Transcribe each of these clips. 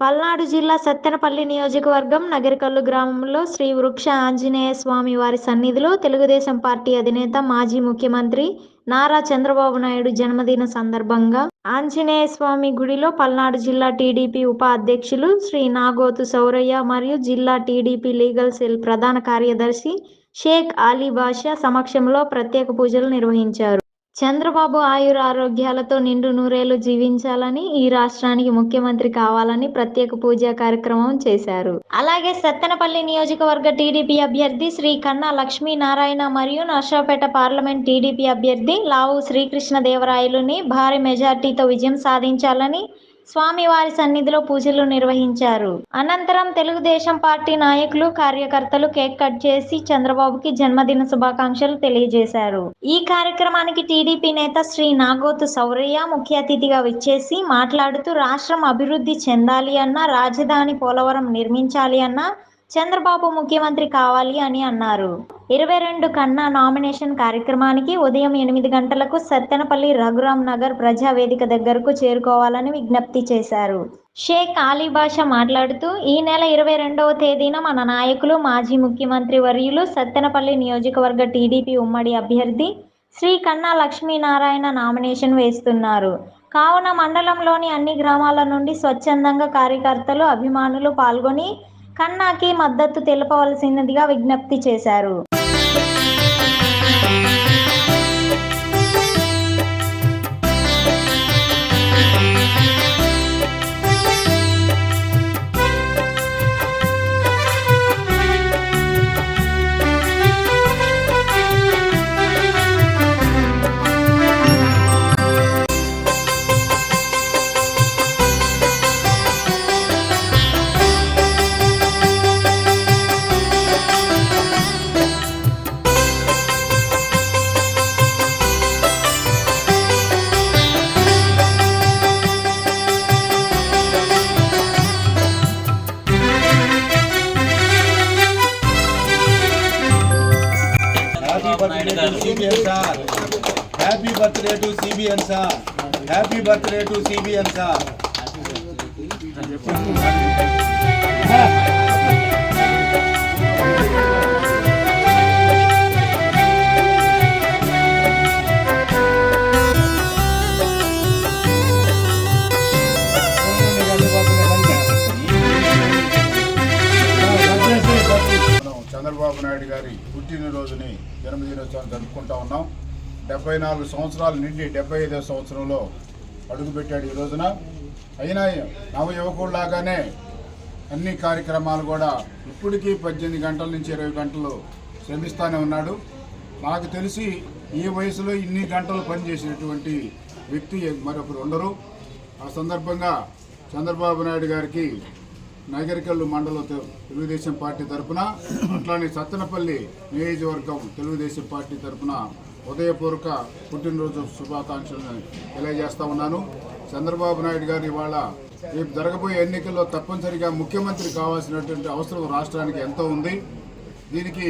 పల్నాడు జిల్లా సత్తెనపల్లి నియోజకవర్గం నగరికల్లు గ్రామంలో శ్రీ వృక్ష ఆంజనేయ స్వామి వారి సన్నిధిలో తెలుగుదేశం పార్టీ అధినేత మాజీ ముఖ్యమంత్రి నారా చంద్రబాబు నాయుడు జన్మదిన సందర్భంగా ఆంజనేయ స్వామి గుడిలో పల్నాడు జిల్లా టీడీపీ ఉప అధ్యక్షులు శ్రీ నాగోతు సౌరయ్య మరియు జిల్లా టీడీపీ లీగల్ సెల్ ప్రధాన కార్యదర్శి షేక్ అలీ బాషా సమక్షంలో ప్రత్యేక పూజలు నిర్వహించారు. చంద్రబాబు ఆయుర ఆరోగ్యాలతో నిండు నూరేళ్ళు జీవించాలని ఈ రాష్ట్రానికి ముఖ్యమంత్రి కావాలని ప్రత్యేక పూజా కార్యక్రమం చేశారు. అలాగే సత్తెనపల్లి నియోజకవర్గ టీడీపీ అభ్యర్థి శ్రీ కన్నా లక్ష్మీనారాయణ మరియు నర్సాపేట పార్లమెంట్ టీడీపీ అభ్యర్థి లావు శ్రీకృష్ణ దేవరాయలుని భారీ మెజార్టీతో విజయం సాధించాలని స్వామివారి సన్నిధిలో పూజలు నిర్వహించారు. అనంతరం తెలుగుదేశం పార్టీ నాయకులు కార్యకర్తలు కేక్ కట్ చేసి చంద్రబాబుకి జన్మదిన శుభాకాంక్షలు తెలియజేశారు. ఈ కార్యక్రమానికి టీడీపీ నేత శ్రీ నాగోతు సౌరయ్య ముఖ్య అతిథిగా విచ్చేసి మాట్లాడుతూ రాష్ట్రం అభివృద్ధి చెందాలి అన్న రాజధాని పోలవరం నిర్మించాలి అన్న చంద్రబాబు ముఖ్యమంత్రి కావాలి అని అన్నారు. ఇరవై రెండు కన్నా నామినేషన్ కార్యక్రమానికి ఉదయం ఎనిమిది గంటలకు సత్తెనపల్లి రఘురాం నగర్ ప్రజావేదిక దగ్గరకు చేరుకోవాలని విజ్ఞప్తి చేశారు. షేక్ అలీ బాషా మాట్లాడుతూ ఈ నెల ఇరవై రెండవ తేదీన మన నాయకులు మాజీ ముఖ్యమంత్రి వర్యులు సత్తెనపల్లి నియోజకవర్గ టీడీపీ ఉమ్మడి అభ్యర్థి శ్రీ కన్నా లక్ష్మీనారాయణ నామినేషన్ వేస్తున్నారు. కావున మండలంలోని అన్ని గ్రామాల నుండి స్వచ్ఛందంగా కార్యకర్తలు అభిమానులు పాల్గొని కన్నాకి మద్దతు తెలపవలసినదిగా విజ్ఞప్తి చేశారు. CBN sir. Happy birthday to CBN sir. డెబ్బై నాలుగు సంవత్సరాలు నిండి డెబ్బై ఐదో సంవత్సరంలో అడుగుపెట్టాడు ఈ రోజున. అయినా నవ యువకుల్లాగానే అన్ని కార్యక్రమాలు కూడా ఇప్పటికీ పద్దెనిమిది గంటల నుంచి ఇరవై గంటలు శ్రమిస్తూనే ఉన్నాడు. నాకు తెలిసి ఈ వయసులో ఇన్ని గంటలు పనిచేసినటువంటి వ్యక్తి మరొకరు ఉండరు. ఆ సందర్భంగా చంద్రబాబు నాయుడు గారికి నగరికల్లు మండలం తెలుగుదేశం పార్టీ తరపున అట్లానే సత్తెనపల్లి నియోజకవర్గం తెలుగుదేశం పార్టీ తరపున ఉదయపూర్వక పుట్టినరోజు శుభాకాంక్షలను తెలియజేస్తా ఉన్నాను. చంద్రబాబు నాయుడు గారు ఇవాళ రేపు జరగబోయే ఎన్నికల్లో తప్పనిసరిగా ముఖ్యమంత్రి కావాల్సినటువంటి అవసరం రాష్ట్రానికి ఎంతో ఉంది. దీనికి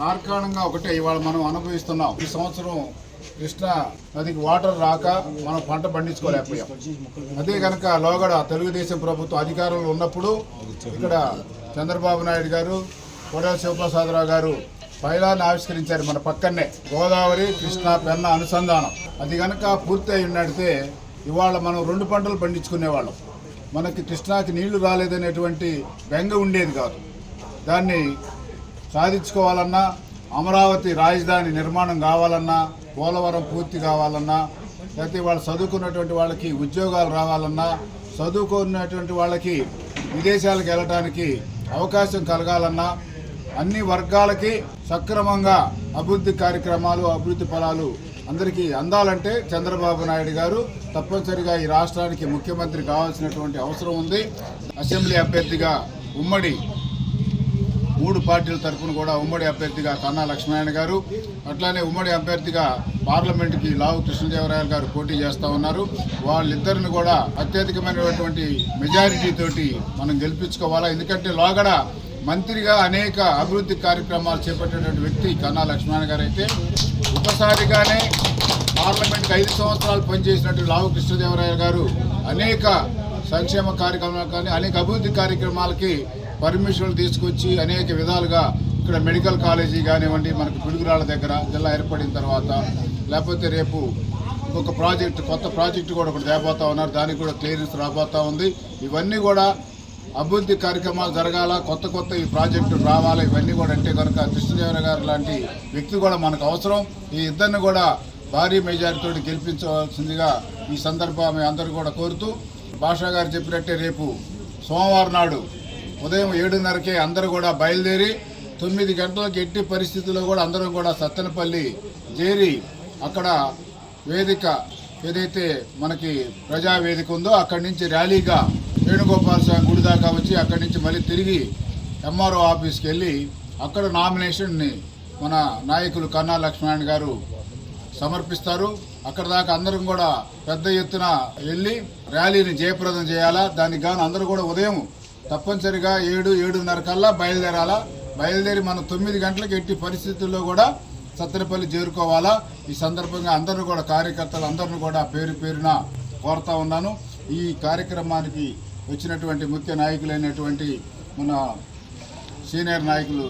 తార్కాణంగా ఒకటే ఇవాళ మనం అనుభవిస్తున్నాం. ఈ సంవత్సరం కృష్ణా నదికి వాటర్ రాక మనం పంట పండించుకోలేకపోయాం. అదే కనుక లోగడ తెలుగుదేశం ప్రభుత్వం అధికారంలో ఉన్నప్పుడు ఇక్కడ చంద్రబాబు నాయుడు గారు కొడాల శివప్రసాదరావు గారు పైలాన్ని ఆవిష్కరించారు మన పక్కనే. గోదావరి కృష్ణా పెన్న అనుసంధానం. అది కనుక పూర్తి అయి ఉన్నట్టే ఇవాళ మనం రెండు పంటలు పండించుకునేవాళ్ళం. మనకి కృష్ణాకి నీళ్ళు రాలేదనేటువంటి బెంగ ఉండేది కాదు. దాన్ని సాధించుకోవాలన్నా అమరావతి రాజధాని నిర్మాణం కావాలన్నా పోలవరం పూర్తి కావాలన్నా లేకపోతే వాళ్ళు చదువుకున్నటువంటి వాళ్ళకి ఉద్యోగాలు రావాలన్నా చదువుకున్నటువంటి వాళ్ళకి విదేశాలకు వెళ్ళటానికి అవకాశం కలగాలన్నా అన్ని వర్గాలకి సక్రమంగా అభివృద్ధి కార్యక్రమాలు అభివృద్ధి ఫలాలు అందరికీ అందాలంటే చంద్రబాబు నాయుడు గారు తప్పనిసరిగా ఈ రాష్ట్రానికి ముఖ్యమంత్రి కావాల్సినటువంటి అవసరం ఉంది. అసెంబ్లీ అభ్యర్థిగా ఉమ్మడి మూడు పార్టీల తరఫున కూడా ఉమ్మడి అభ్యర్థిగా కన్నా లక్ష్మీనారాయణ గారు అట్లానే ఉమ్మడి అభ్యర్థిగా పార్లమెంటుకి లావు కృష్ణదేవరాయలు గారు పోటీ చేస్తూ ఉన్నారు. వాళ్ళిద్దరిని కూడా అత్యధికమైనటువంటి మెజారిటీ తోటి మనం గెలిపించుకోవాలా? ఎందుకంటే లోగడ మంత్రిగా అనేక అభివృద్ధి కార్యక్రమాలు చేపట్టేటువంటి వ్యక్తి కన్నా లక్ష్మణ్ గారు అయితే ఒకసారిగానే పార్లమెంట్కి ఐదు సంవత్సరాలు పనిచేసినట్టు లావు కృష్ణదేవరాయ గారు అనేక సంక్షేమ కార్యక్రమాలు కానీ అనేక అభివృద్ధి కార్యక్రమాలకి పర్మిషన్లు తీసుకొచ్చి అనేక విధాలుగా ఇక్కడ మెడికల్ కాలేజీ కానివ్వండి మనకు పిడుగురాళ్ళ దగ్గర జిల్లా ఏర్పడిన తర్వాత లేకపోతే రేపు ఇంకొక ప్రాజెక్ట్ కొత్త ప్రాజెక్టు కూడా ఒకటి తేపోతా ఉన్నారు. దానికి కూడా క్లియరెన్స్ రాబోతా ఉంది. ఇవన్నీ కూడా అభివృద్ధి కార్యక్రమాలు జరగాల కొత్త కొత్త ఈ ప్రాజెక్టులు రావాలి ఇవన్నీ కూడా అంటే కనుక కృష్ణదేవర గారు లాంటి వ్యక్తి కూడా మనకు అవసరం. ఈ ఇద్దరిని కూడా భారీ మెజారిటీతో గెలిపించవలసిందిగా ఈ సందర్భం అందరూ కూడా కోరుతూ భాషా గారు చెప్పినట్టే రేపు సోమవారం నాడు ఉదయం ఏడున్నరకే అందరూ కూడా బయలుదేరి తొమ్మిది గంటలకు ఎట్టి పరిస్థితుల్లో కూడా అందరం కూడా సత్తెనపల్లి చేరి అక్కడ వేదిక ఏదైతే మనకి ప్రజా వేదిక ఉందో అక్కడి నుంచి ర్యాలీగా వేణుగోపాల స్వామి గుడి దాకా వచ్చి అక్కడి నుంచి మళ్ళీ తిరిగి ఎంఆర్ఓ ఆఫీస్కి వెళ్ళి అక్కడ నామినేషన్ని మన నాయకులు కన్నా లక్ష్మణ్ గారు సమర్పిస్తారు. అక్కడ దాకా అందరం కూడా పెద్ద ఎత్తున వెళ్ళి ర్యాలీని జయప్రదం చేయాలా? దానికి గాను అందరూ కూడా ఉదయం తప్పనిసరిగా ఏడు ఏడున్నర కల్లా బయలుదేరాలా? బయలుదేరి మనం తొమ్మిది గంటలకు ఎట్టి పరిస్థితుల్లో కూడా సత్తెనపల్లి చేరుకోవాలా? ఈ సందర్భంగా అందరూ కూడా కార్యకర్తలు అందరిని కూడా పేరు పేరున కోరుతా ఉన్నాను. ఈ కార్యక్రమానికి వచ్చినటువంటి ముఖ్య నాయకులైనటువంటి మన సీనియర్ నాయకులు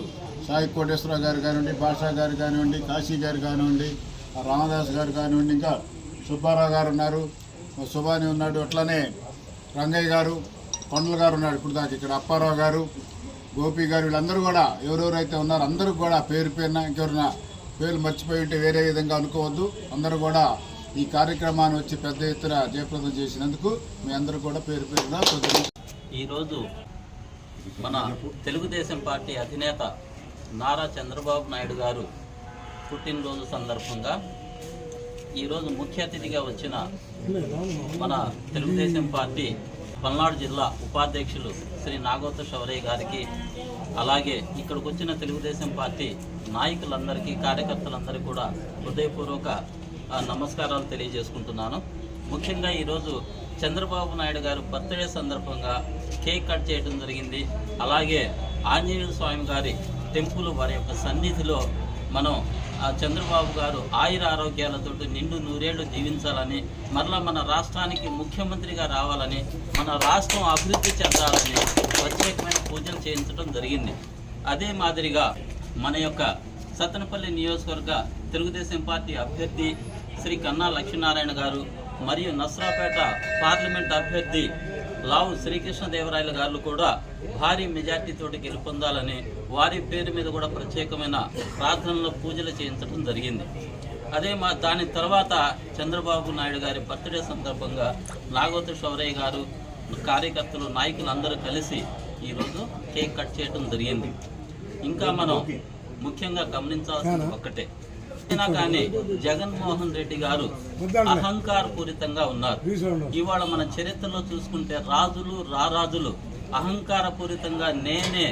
సాయి కోటేశ్వరరావు గారు కానివ్వండి బాషా గారు కానివ్వండి కాశీ గారు కానివ్వండి రామదాస్ గారు కానివ్వండి ఇంకా సుబ్బారావు గారు ఉన్నారు సుభాని ఉన్నాడు అట్లానే రంగయ్య గారు కొండల గారు ఉన్నాడు ఇప్పుడు దాకా ఇక్కడ అప్పారావు గారు గోపి గారు వీళ్ళందరూ కూడా ఎవరెవరైతే ఉన్నారో అందరూ కూడా పేరు పేరున ఇంకెవరైనా పేర్లు మర్చిపోయి ఉంటే వేరే విధంగా అనుకోవద్దు. అందరూ కూడా ఈ కార్యక్రమాన్ని వచ్చి పెద్ద ఎత్తున జయప్రదం చేసినందుకు మీ అందరూ కూడా పేరు పేరున ఈరోజు మన తెలుగుదేశం పార్టీ అధినేత నారా చంద్రబాబు నాయుడు గారు పుట్టినరోజు సందర్భంగా ఈరోజు ముఖ్య అతిథిగా వచ్చిన మన తెలుగుదేశం పార్టీ పల్నాడు జిల్లా ఉపాధ్యక్షులు శ్రీ నాగోత శౌరయ్య గారికి అలాగే ఇక్కడికి వచ్చిన తెలుగుదేశం పార్టీ నాయకులందరికీ కార్యకర్తలందరికీ కూడా హృదయపూర్వక నమస్కారాలు తెలియజేసుకుంటున్నాను. ముఖ్యంగా ఈరోజు చంద్రబాబు నాయుడు గారు బర్త్డే సందర్భంగా కేక్ కట్ చేయడం జరిగింది. అలాగే ఆంజనేయ స్వామి గారి టెంపుల్ వారి యొక్క సన్నిధిలో మనం చంద్రబాబు గారు ఆయుర ఆరోగ్యాలతో నిండు నూరేళ్ళు జీవించాలని మరలా మన రాష్ట్రానికి ముఖ్యమంత్రిగా రావాలని మన రాష్ట్రం అభివృద్ధి చెందాలని ప్రత్యేకమైన పూజలు చేయించడం జరిగింది. అదే మాదిరిగా మన యొక్క సత్తనపల్లి నియోజకవర్గ తెలుగుదేశం పార్టీ అభ్యర్థి శ్రీ కన్నా లక్ష్మీనారాయణ గారు మరియు నస్రాపేట పార్లమెంట్ అభ్యర్థి లావు శ్రీకృష్ణదేవరాయల గారు కూడా భారీ మెజార్టీతోటి గెలుపొందాలని వారి పేరు మీద కూడా ప్రత్యేకమైన ప్రార్థనలు పూజలు చేయించడం జరిగింది. అదే మా దాని తర్వాత చంద్రబాబు నాయుడు గారి బర్త్డే సందర్భంగా నాగోతు శౌరయ్య గారు కార్యకర్తలు నాయకులు అందరూ కలిసి ఈరోజు కేక్ కట్ చేయడం జరిగింది. ఇంకా మనం ముఖ్యంగా గమనించాల్సింది ఒక్కటే. అయినా కానీ జగన్మోహన్ రెడ్డి గారు అహంకార పూరితంగా ఉన్నారు. ఇవాళ మన చరిత్రలో చూసుకుంటే రాజులు రారాజులు అహంకార పూరితంగా నేనే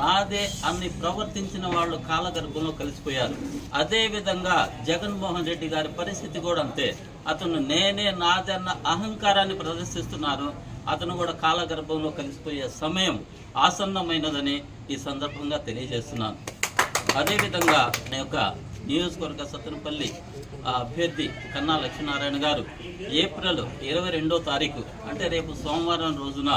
నాదే అన్ని ప్రవర్తించిన వాళ్ళు కాలగర్భంలో కలిసిపోయారు. అదే విధంగా జగన్మోహన్ రెడ్డి గారి పరిస్థితి కూడా అంతే. అతను నేనే నాదే అన్న అహంకారాన్ని ప్రదర్శిస్తున్నారు. అతను కూడా కాలగర్భంలో కలిసిపోయే సమయం ఆసన్నమైనదని ఈ సందర్భంగా తెలియజేస్తున్నాను. అదేవిధంగా నా యొక్క నియోజకవర్గ సత్తనపల్లి అభ్యర్థి కన్నా లక్ష్మీనారాయణ గారు ఏప్రిల్ ఇరవై రెండో తారీఖు అంటే రేపు సోమవారం రోజున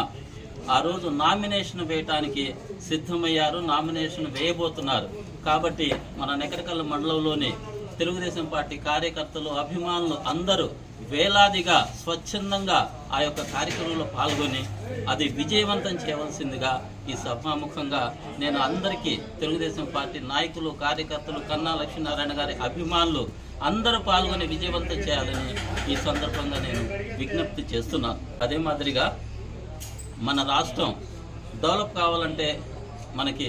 ఆ రోజు నామినేషన్ వేయటానికి సిద్ధమయ్యారు నామినేషన్ వేయబోతున్నారు. కాబట్టి మన నెకరకల్ల మండలంలోని తెలుగుదేశం పార్టీ కార్యకర్తలు అభిమానులు అందరూ వేలాదిగా స్వచ్ఛందంగా ఆ యొక్క కార్యక్రమంలో పాల్గొని అది విజయవంతం చేయవలసిందిగా ఈ సభాముఖంగా నేను అందరికీ తెలుగుదేశం పార్టీ నాయకులు కార్యకర్తలు కన్నా లక్ష్మీనారాయణ గారి అభిమానులు అందరూ పాల్గొని విజయవంతం చేయాలని ఈ సందర్భంగా నేను విజ్ఞప్తి చేస్తున్నాను అదే మాదిరిగా మన రాష్ట్రం డెవలప్ కావాలంటే మనకి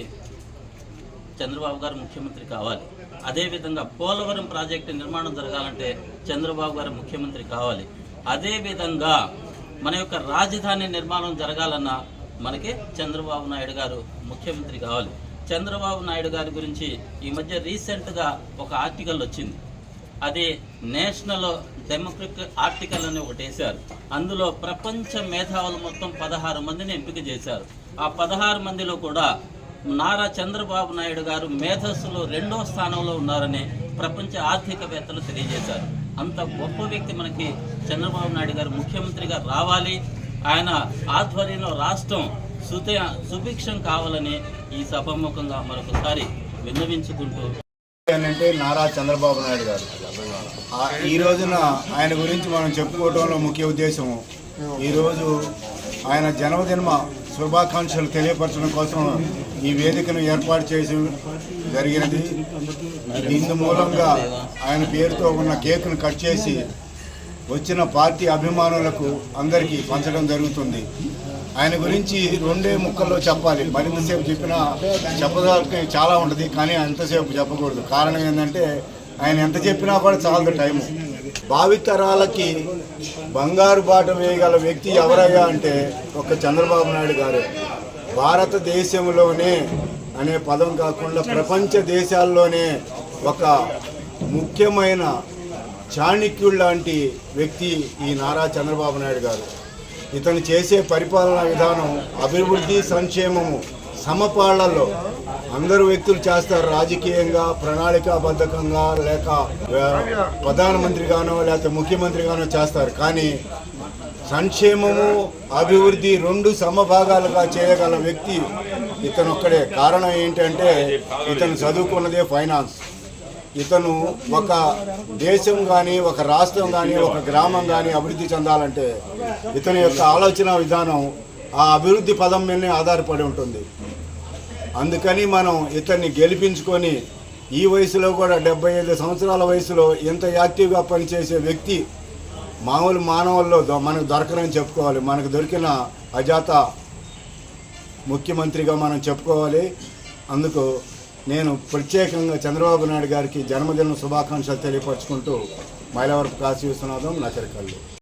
చంద్రబాబు గారు ముఖ్యమంత్రి కావాలి. అదేవిధంగా పోలవరం ప్రాజెక్టు నిర్మాణం జరగాలంటే చంద్రబాబు గారు ముఖ్యమంత్రి కావాలి. అదేవిధంగా మన యొక్క రాజధాని నిర్మాణం జరగాలన్నా మనకి చంద్రబాబు నాయుడు గారు ముఖ్యమంత్రి కావాలి. చంద్రబాబు నాయుడు గారి గురించి ఈ మధ్య రీసెంట్గా ఒక ఆర్టికల్ వచ్చింది. అది నేషనల్ డెమోక్రటిక్ ఆర్టికల్ అని ఒకటి వేశారు. అందులో ప్రపంచ మేధావులు మొత్తం పదహారు మందిని ఎంపిక చేశారు. ఆ పదహారు మందిలో కూడా నారా చంద్రబాబు నాయుడు గారు మేధస్సులో రెండో స్థానంలో ఉన్నారని ప్రపంచ ఆర్థికవేత్తలు తెలియజేశారు. అంత గొప్ప వ్యక్తి మనకి చంద్రబాబు నాయుడు గారు ముఖ్యమంత్రిగా రావాలి. ఆయన ఆధ్వర్యంలో రాష్ట్రం సుత సుభిక్షం కావాలని ఈ సభాముఖంగా మరొకసారి విన్నవించుకుంటూ అంటే నారా చంద్రబాబు నాయుడు గారు. ఈ రోజున ఆయన గురించి మనం చెప్పుకోవడంలో ముఖ్య ఉద్దేశం ఈరోజు ఆయన జన్మదిన శుభాకాంక్షలు తెలియపరచడం కోసం ఈ వేదికను ఏర్పాటు చేసి జరిగినది. ఇందు మూలంగా ఆయన పేరుతో ఉన్న కేకును కట్ చేసి వచ్చిన పార్టీ అభిమానులకు అందరికీ పంచడం జరుగుతుంది. ఆయన గురించి రెండే ముక్కల్లో చెప్పాలి. మరింతసేపు చెప్పినా చెప్పడానికి చాలా ఉంటుంది కానీ అంతసేపు చెప్పకూడదు. కారణం ఏంటంటే ఆయన ఎంత చెప్పినా కూడా చాలదు టైము. భావితరాలకి బంగారు బాట వేయగల వ్యక్తి ఎవరయ్యా అంటే ఒక చంద్రబాబు నాయుడు గారు. భారతదేశంలోనే అనే పదం కాకుండా ప్రపంచ దేశాల్లోనే ఒక ముఖ్యమైన చాణక్యుడు లాంటి వ్యక్తి ఈ నారా చంద్రబాబు నాయుడు గారు. ఇతను చేసే పరిపాలనా విధానం అభివృద్ధి సంక్షేమము సమపాళ్ళలో అందరు వ్యక్తులు చేస్తారు. రాజకీయంగా ప్రణాళికాబద్ధకంగా లేక ప్రధానమంత్రిగానో లేకపోతే ముఖ్యమంత్రిగానో చేస్తారు. కానీ సంక్షేమము అభివృద్ధి రెండు సమభాగాలుగా చేయగల వ్యక్తి ఇతను ఒక్కడే కారణం ఏంటంటే ఇతను చదువుకున్నదే ఫైనాన్స్. ఇతను ఒక దేశం కానీ ఒక రాష్ట్రం కానీ ఒక గ్రామం కానీ అభివృద్ధి చెందాలంటే ఇతని యొక్క ఆలోచన విధానం ఆ అభివృద్ధి పదం మీదనే ఆధారపడి ఉంటుంది. అందుకని మనం ఇతన్ని గెలిపించుకొని ఈ వయసులో కూడా డెబ్బై ఐదు సంవత్సరాల వయసులో ఇంత యాక్టివ్గా పనిచేసే వ్యక్తి మామూలు మానవుల్లో మనకు దొరకనని చెప్పుకోవాలి. మనకు దొరికిన అజాత ముఖ్యమంత్రిగా మనం చెప్పుకోవాలి. అందుకు నేను ప్రత్యేకంగా చంద్రబాబు నాయుడు గారికి జన్మదిన శుభాకాంక్షలు తెలియపరచుకుంటూ మైలవరపు కాశీ విశ్వనాథం నచరికల్లు